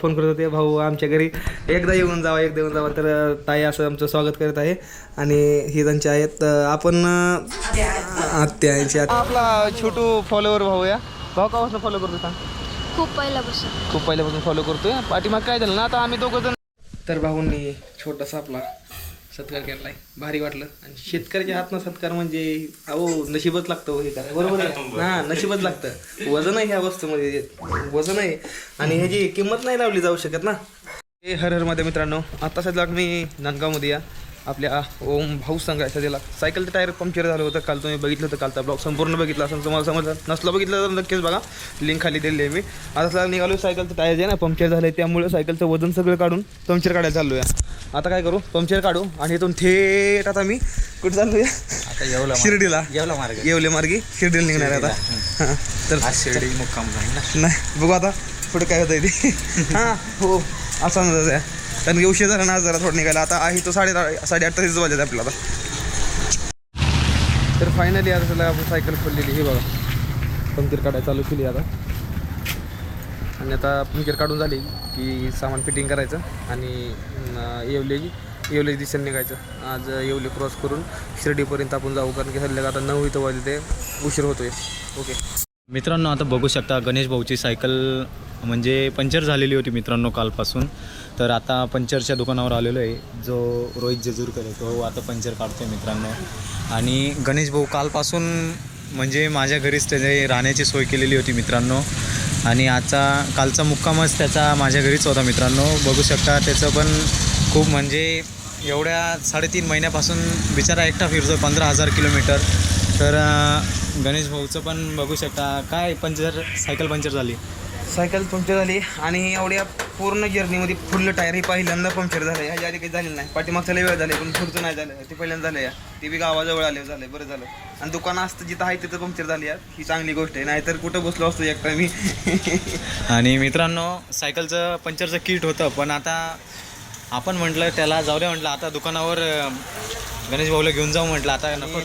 Phone करत होते भाऊ आमच्या घरी एकदा येऊन जावा एकदा येऊन जावा. तर ताई असं आमचं स्वागत करत आहे. आणि ही त्यांचे आहेत आपण. आपला छोटू फॉलोवर भाऊ या. भाऊ कापासून फॉलो करतो सांग? खूप पहिल्यापासून. खूप पहिल्यापासून फॉलो करतोय. पाठीमाग काय झालं ना आता आम्ही दोघं जण तर भाऊंनी छोटासा आपला सत्कार केलाय. भारी वाटलं. आणि शेतकऱ्याच्या हातनं सत्कार म्हणजे अहो नशीबच लागतं हो हे करायला बरोबर आहे. हा नशीबच लागतं. वजन आहे ह्या वस्तूमध्ये वजन आहे आणि ह्याची किंमत नाही लावली जाऊ शकत ना. हे हर हरमध्ये मित्रांनो आता सध्या मी नांदगावमध्ये या. आपल्या ओम भाऊ सांगायचं सध्याला सायकलचं टायर पंक्चर झालं होतं. काल तुम्ही बघितलं होतं कालचा ब्लॉग संपूर्ण बघितला असं तुम्हाला समजलं. नसलं बघितलं तर नक्कीच बघा. लिंक खाली दिली आहे मी. आता निघालो सायकलचं टायर जे आहे ना पंक्चर झालं आहे त्यामुळे सायकलचं वजन सगळं काढून पंक्चर काढायला चाललो आहे आता काय करू? पंक्चर काढू आणि इथून थेट आता मी कुठं चाललो आता येवला शिर्डीला. येवला मार्ग. येवले मार्गी शिर्डीला निघणार आहे आता. तर शिर्डी मुक्काम नाही बघू आता पुढे काय होतं ते. हां हो असा अंदाज आहे कारण की उशीर झाला ना जरा थोडं निघायला. आता आहे तो साडे साडे आठ तारीच वाजत आपल्याला आता. तर फायनली आता त्याला आपण सायकल खोललेली हे बघा. पंक्चर काढायला चालू केली आता. आणि आता पंक्चर काढून झाली. की सामान फिटिंग करायचं आणि येवले येवले दिशेने निघायचं. आज येवले क्रॉस करून शिर्डीपर्यंत आपण जाऊ कारण की सध्या आता नऊ इथं वाजले ते उशीर होतोय. ओके मित्रांनो आता बघू शकता गणेश भाऊची सायकल म्हणजे पंक्चर झालेली होती मित्रांनो कालपासून. तर आता पंक्चरच्या दुकानावर आलेलो आहे जो रोहित जेजूरकर आहे तो आता पंक्चर आहे मित्रांनो. आणि गणेश भाऊ कालपासून म्हणजे माझ्या घरीच त्याने राहण्याची सोय केलेली होती मित्रांनो. आणि आजचा कालचा मुक्कामच त्याचा माझ्या घरीच होता मित्रांनो. बघू शकता त्याचं पण खूप म्हणजे एवढ्या साडेतीन महिन्यापासून बिचारा एकटा फिरतो पंधरा हजार किलोमीटर. तर गणेश भाऊचं पण बघू शकता. काय पंचर सायकल पंक्चर झाली. सायकल पंक्चर झाली आणि एवढ्या पूर्ण जर्नीमध्ये फुल टायर ही पहिल्यांदा पंक्चर झालं. ह्याच्या आधी काही झालेलं नाही. पाठीमागचं लय वेळ झाले पण पुढचं नाही झालं. ते पहिल्यांदा झालं या ते बी गावाजवळ आले झालं बरं झालं. आणि दुकानं असतं जिथं आहे तिथं पंक्चर झाली यार. ही चांगली गोष्ट आहे. नाहीतर कुठं बसलो असतो एकटा मी आणि मित्रांनो सायकलचं पंक्चरचं किट होतं पण आता आपण म्हटलं त्याला जाऊ दे म्हटलं. आता दुकानावर गणेश भाऊला घेऊन जाऊ म्हटलं. आता नको.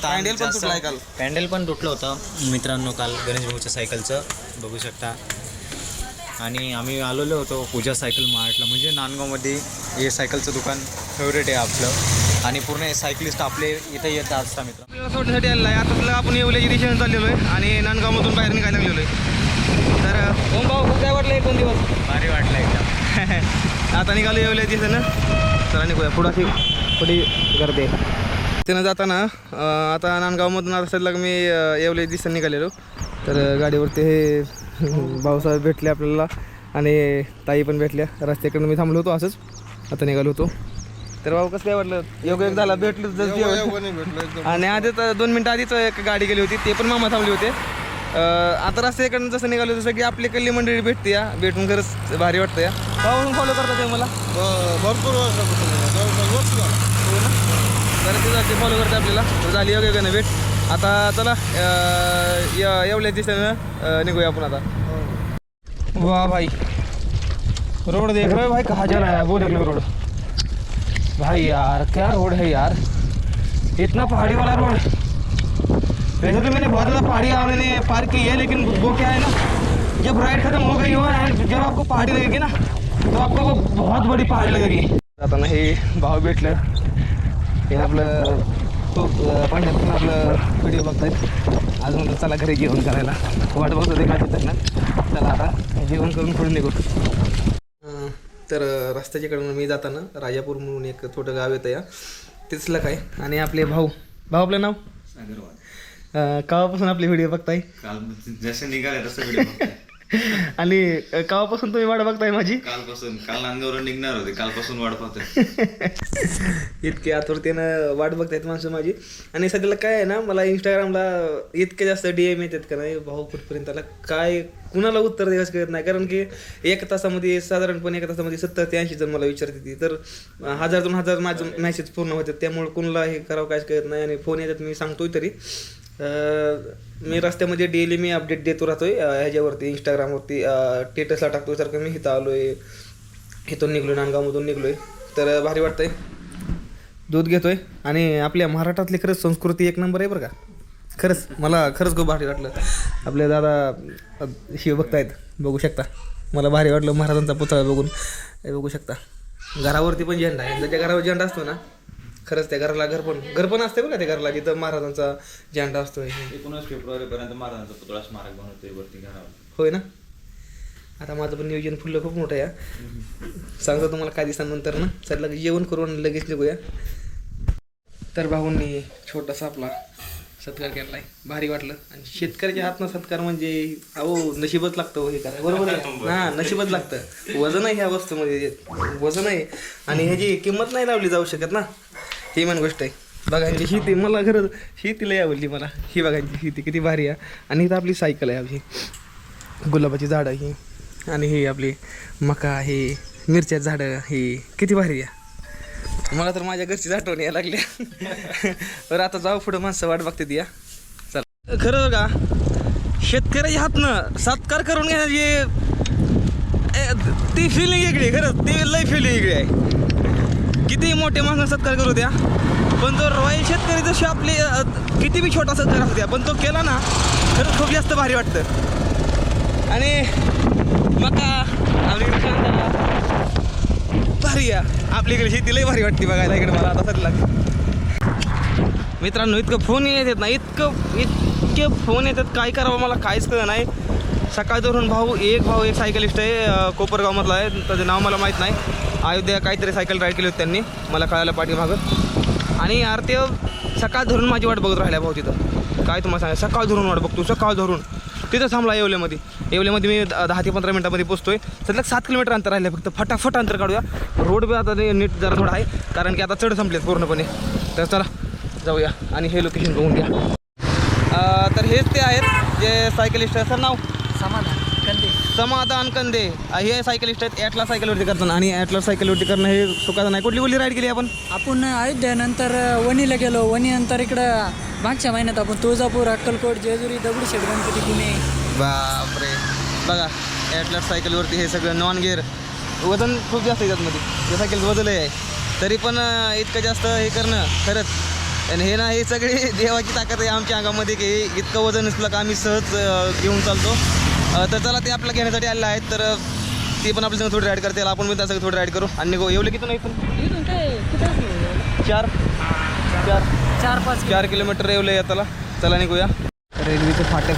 पॅन्डेल पण तुटलं होतं. मित्रांनो काल गणेश भाऊच्या सायकलचं. बघू शकता. आणि आम्ही आलेलो होतो पूजा सायकल मार्टला. म्हणजे नांदगावमध्ये हे सायकलचं दुकान फेवरेट आहे आपलं. आणि पूर्ण सायकलिस्ट आपले इथे येतात असता मित्र आपल्याला सोडण्यासाठी आलेलं आहे. आता तुला आपण येवल्याची दिशेने चाललेलो आहे. आणि नांदगावमधून बाहेर निघायला लागलेलो आहे. तर ओम भाऊ काय वाटलं एक दोन दिवस? भारी वाटलं एकदम. आता निघालो येवल्या दिसेनं चला निघूया. पुढं अशी थोडी गर्दी आहे. त्यानं जाताना आता नांदगावमधून आता सध्या मी येवले दिसत निघालेलो. तर गाडीवरती हे भाऊसाहेब भेटले आपल्याला आणि ताई पण भेटल्या. रस्त्याकडून मी थांबलो होतो असंच. आता निघालो होतो. तर भाऊ कसं काय वाटलं? योग एक झाला भेटलो. आणि आधीच दोन मिनटं आधीच एक गाडी गेली होती ते पण मामा थांबले होते. आता रस्त्याकडून जसं निघालो तसं की आपली कल्ली मंडळी भेटते या. भेटून खरंच भारी वाटतं या. भाऊ फॉलो करतात ते मला? भरपूर तर ते फॉलो करते आपल्याला. तर झाली योग्य भेट. आता चला य- एवढ्या दिवसानं निघूया आपण आता. वाह भाई. रोड देख रहे हो भाई कहाँ जा रहा है? वो देख लो रोड. भाई यार क्या रोड है यार? इतना पहाड़ी वाला रोड. वैसे तो मैंने बहुत ज़्यादा पहाड़ी आपने पार की है लेकिन वो क्या है ना जब राइड खत्म हो गई हो एंड जब आपको पहाड़ी लगेगी ना तो आपको वो बहुत बड़ी पहाड़ी लगेगी। आता ना हे भाव भेटलं. हे आपलं खूप पहिल्यापासून आपलं व्हिडिओ बघतायत आज म्हणलं चला घरी जेवण करायला. वाट बघतो ते काय ना. चला आता जेवण करून पुढे निघू. तर अं, रस्त्याच्या कडून मी जाताना राजापूर म्हणून एक छोटं गाव येतं या. तिथलं काय? आणि आपले भाऊ. भाऊ आपलं नाव? केव्हापासून आपले व्हिडिओ बघताय? काल जसे निघाले तसं व्हिडिओ आणि अं, केव्हापासून तुम्ही वाट बघताय माझी? कालपासून. काल नांदगावरून निघणार होते. कालपासून वाट पाहतोय. इतके आतुरतेनं वाट बघतायत माणसं माझी. आणि सध्याला काय आहे ना मला इंस्टाग्रामला इतके जास्त डी एम येतात का नाही भाऊ कुठपर्यंत आला काय कुणाला उत्तर द्यायचं कळत नाही. कारण की एक तासामध्ये साधारणपणे एका तासामध्ये सत्तर ते ऐंशी जण मला विचारते ती. तर हजार दोन हजार माझं मॅसेज पूर्ण होतात. त्यामुळे कुणाला हे करावं काहीच कळत नाही. आणि फोन येतात मी सांगतोय तरी. मी रस्त्यामध्ये डेली मी अपडेट देतो राहतोय. आहे ह्याच्यावरती इंस्टाग्रामवरती स्टेटसला टाकतोय. सारखं मी इथं आलोय. इथून निघलोय नांदगावमधून निघलोय. तर भारी वाटतंय. दूध घेतोय. आणि आपल्या महाराष्ट्रातली खरंच संस्कृती एक नंबर आहे बरं का. खरंच मला खरंच खूप भारी वाटलं. आपले दादा शिव बघतायत. बघू शकता. मला भारी वाटलं महाराजांचा पुतळा बघून. बघू शकता. घरावरती पण झेंडा आहे. ज्याच्या घरावर झेंडा असतो ना खरंच त्या घराला घर पण घर पण असते बघा त्या घराला जिथं महाराजांचा झेंडा असतो. एकोणीस फेब्रुवारी पर्यंत महाराजांचा पुतळा स्मारक बनवतोय वरती घरावर. होय ना? आता माझं पण नियोजन फुललं खूप मोठं आहे हा. सांगतो तुम्हाला काही दिवसांनंतर ना. चल लगेच जेवण करून लगेच निघूया. तर भाऊंनी छोटासा आपला सत्कार केलाय. भारी वाटलं. आणि शेतकऱ्याच्या हातनं सत्कार म्हणजे अहो नशीबच लागतं हो हे करा. बरोबर आहे. हा नशीबच लागतं. वजन आहे ह्या वस्तूमध्ये वजन आहे आणि ह्याची किंमत नाही लावली जाऊ शकत ना. ही म्हण गोष्ट आहे. बघायची. ही शेती मला खरंच शेती लय आवडली मला. ही बघायची ही शेती किती भारी आहे. आणि इथं आपली सायकल आहे आपली. गुलाबाची झाडं ही. आणि ही आपली मका हे मिरच्या झाडं ही. किती भारी आहे. मला तर माझ्या घरची आठवण यायला लागल्या. तर आता जाऊ पुढं माणसं वाट बघते ती या चला. खरं का शेतकऱ्याच्या हातनं सत्कार करून घेण्याची ती फिलिंग वेगळी आहे, खरंच. ती लय फिलिंग वेगळी आहे. किती मोठे माणसं सत्कार करू द्या पण जो रॉयल शेतकरी जशी आपली किती बी छोटा सत्कार असू द्या पण तो केला ना तर खूप जास्त भारी वाटतं. आणि मका आपली भारी या आपल्याकडे शेती लई भारी वाटते बघायला इकडे मला आता सध्या मित्रांनो इतकं फोन येत ना इतकं इतके फोन येतात काय करावं मला काहीच कळलं नाही. सकाळ धरून भाऊ एक भाऊ एक सायकलिस्ट आहे कोपरगावमधला आहे. त्याचं नाव मला माहीत नाही. अयोध्या काहीतरी सायकल राईड केली होती त्यांनी. मला कळायला पाठीमागं. आणि यार ते सकाळ धरून माझी वाट बघत राहिल्या भाऊ तिथं. काय तुम्हाला सांगा सकाळ धरून वाट बघतो सकाळ धरून. तिथं थांबला येवल्यामध्ये येवल्यामध्ये मी दहा ते पंधरा मिनटामध्ये पोचतो आहे सध्या सात किलोमीटर अंतर राहिलं फक्त फटाफट अंतर काढूया. रोड बी आता नीट जरा थोडा आहे कारण की आता चढ संपलेत पूर्णपणे. तर चला जाऊया. आणि हे लोकेशन बघून घ्या. तर हेच ते आहेत जे सायकलिस्ट आहे सर नाव समाधान कंदे. समाधान कंदे. अं, हे सायकलिस्ट आहेत ॲटला सायकलवरती करताना. आणि ॲटला सायकलवरती करणं हे सुखाचं नाही. कुठली कुठली राईड केली आपण? आपण अयोध्यानंतर वणीला गेलो. वणीनंतर इकडं मागच्या महिन्यात आपण तुळजापूर अक्कलकोट जेजुरी दगडूशेठ गणपती पुणे. बापरे. बघा ॲटलस सायकलवरती हे सगळं नॉन गिअर वजन खूप जास्त आहे त्यातमध्ये ते सायकल वजन आहे. तरी पण इतकं जास्त हे करणं खरंच. आणि हे ना हे सगळे देवाची ताकद आहे आमच्या अंगामध्ये की इतकं वजन असलं का आम्ही सहज घेऊन चालतो. तर चला ते आपलं घेण्यासाठी आलेलं आहेत. तर ते पण आपल्या थोडी राईड करते. आपण पण त्यासाठी थोडी राईड करू. आणि निघू. एवढं किती नाही पण चार. चार. चार पाच चार किलोमीटर येवलं येताला. चला निघूया. रेल्वेचं फाटक.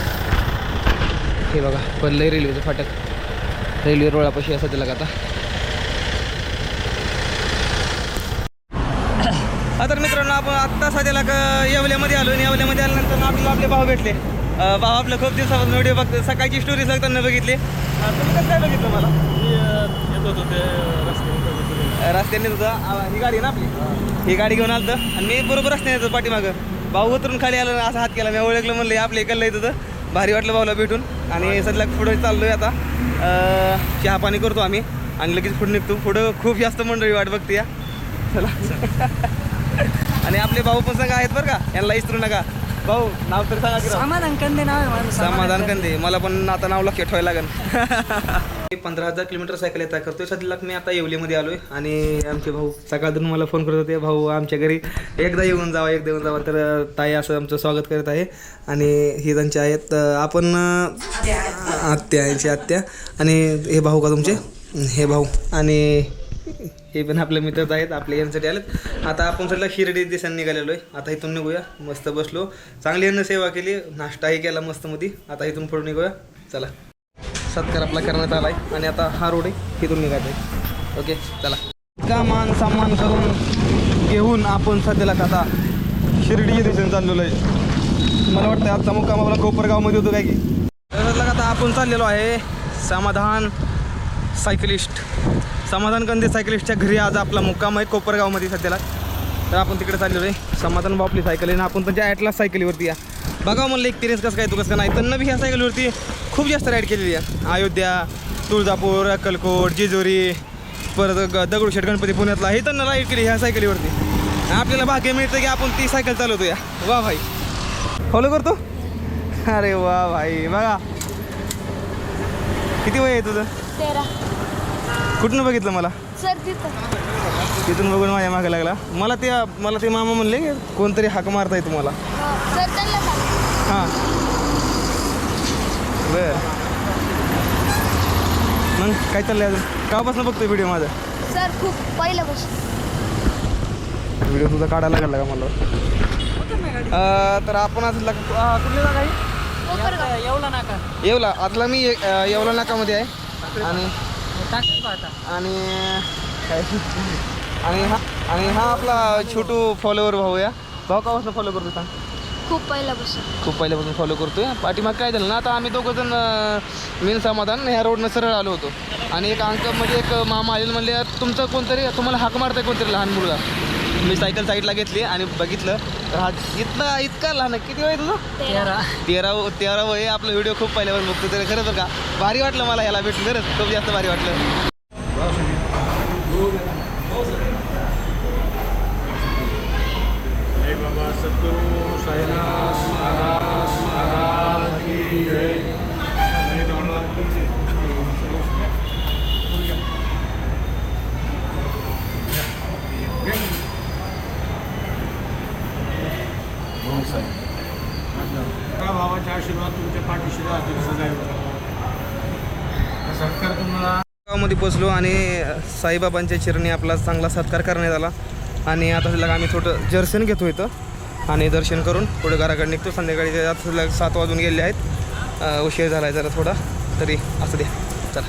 हे बघा पडलंय रेल्वेचं फाटक. रेल्वे रोळापाशी असं त्याला आता? तर मित्रांनो आपण आत्ता सध्याला क- येवल्यामध्ये आलो. आणि येवल्यामध्ये आल्यानंतर आपल्याला आपले भाऊ भेटले. अं, भाऊ आपलं खूप दिवसापासून व्हिडिओ बघतो सकाळची स्टोरी सांगताना बघितली. तुम्ही कसं काय बघितलं मला? अं, रस्त्याने तुझा ही गाडी आहे ना आपली? ही. गाडी घेऊन आलतं. आणि मी बरोबर रस्त्याने येतो पाठीमागं. भाऊ उतरून खाली आलं असा हात केला. मी ओळखलं म्हणलं हे आपलं इकडलं येतं होतं. भारी वाटलं भाऊला भेटून. आणि सध्या पुढे चाललोय आता. अं, चहा पाणी करतो आम्ही. आणि लगेच पुढे निघतो. पुढं खूप जास्त मंडळी वाट बघते या. चला. आणि आपले भाऊ पण सांगा आहेत बरं का. यांना इस्तरू नका. भाऊ नाव तर सांगा की राव. समाधान कंदे नाव आहे माझं समाधान कंदे. मला पण आता नाव लक्षात ठेवायला लागेल. पंधरा हजार किलोमीटर सायकल येतात करतोय सध्याला मी आता येवलीमध्ये आलोय. आणि आमचे भाऊ सकाळतून मला फोन करत होते. भाऊ आमच्या घरी एकदा येऊन जावा एकदा येऊन जावा. तर ताई असं आमचं स्वागत करत आहे. आणि हे त्यांचे आहेत. अं, आपण अं, आत्या यांची आत्या. आणि हे भाऊ का तुमचे? हे भाऊ. आणि हे पण आपले मित्रच आहेत आपल्या यांसाठी आलेत. आता आपण सध्या शिर्डी दिसांनी निघालेलो आहे. आता इथून निघूया. मस्त बसलो. चांगली यांना सेवा केली. नाश्ताही केला मस्त मध्ये आता इथून पुढे निघूया. चला. सत्कार आपला करण्यात आलाय. आणि आता हा रोड आहे. तिथून निघायचा आहे ओके चला. का मान सन्मान करून घेऊन आपण सध्याला आता शिर्डी दिसून चाललेलो आहे. मला वाटतं आजचा मुक्काम आपला कोपरगावमध्ये होतो काय की? तर आता आपण चाललेलो आहे समाधान सायकलिस्ट. समाधान कंदे सायकलिस्टच्या घरी आज आपला मुक्काम आहे कोपरगावमध्ये सध्याला. तर आपण तिकडे चाललेलो आहे. समाधान बापली सायकल आहे ना आपण त्यांच्या ॲटला सायकलीवरती या. बघा म्हणलं एक्सपिरियन्स कसं काय तू कसं नाही. त्यांना बी ह्या सायकलीवरती खूप जास्त राईड केलेली आहे. अयोध्या तुळजापूर अक्कलकोट जेजुरी परत ग दगडूशेठ गणपती पुण्यातला हे त्यांना राईड केली ह्या सायकलीवरती. आपल्याला भाग्य मिळतं की आपण ती सायकल चालवतो या वा भाई. फॉलो करतो? अरे वा भाई. बघा. किती वय आहे तुझं? तेरा. कुठून बघितलं मला? सर तिथं. तिथून बघून माझ्या मागे लागला. मला ते मला ते मामा म्हणले की कोणतरी हाक मारताय तुम्हाला. सर त्यांना सांग. हां. बर. मग काय चाललंय अजून? कापासून बघतोय व्हिडिओ माझा? सर खूप पहिल्यापासून. व्हिडिओ तुझा काढायला लागला का मला? अं, तर आपण आज लग अं, कुठली जागा आहे? कोपरगाव. येवला नाका. येवला. आतला मी अं, येवला नाकामध्ये आहे. आणि आणि आणि हा आणि हा आपला छोटू फॉलोवर भाऊ या भाऊ कापासून फॉलो करतो सांग? खूप पहिल्यापासून. खूप पहिल्यापासून फॉलो करतोय. पाठीमाग काय झालं ना आता आम्ही दोघं जण मीन समाधान ह्या रोडनं सरळ आलो होतो. आणि एक अंक म्हणजे एक मामा आलेलं म्हणले "यार, तुमचं कोणतरी तुम्हाला हाक मारताय कोणतरी लहान मुलगा. मी सायकल साईडला घेतली आणि बघितलं. तर हा इतका इतका लहान आहे. किती वय तुझं? तेरा. तेरा तेरा वय आहे. आपला व्हिडिओ खूप पहिल्यावर बघतो तर खरंच बरं का? भारी वाटलं मला ह्याला भेटून. खरंच खूप जास्त भारी वाटलं. आशीर्वाद तुमच्या पाठीशी राहतील तुम्हाला गावामध्ये पोचलो आणि साईबाबांच्या चिरणी आपला चांगला सत्कार करण्यात आला. आणि आता सध्या आम्ही थोडं दर्शन घेतो इथं. आणि दर्शन करून पुढे घराकडे निघतो. संध्याकाळी आता सात वाजून गेले आहेत. उशीर झाला आहे जरा थोडा. तरी असं द्या. चला.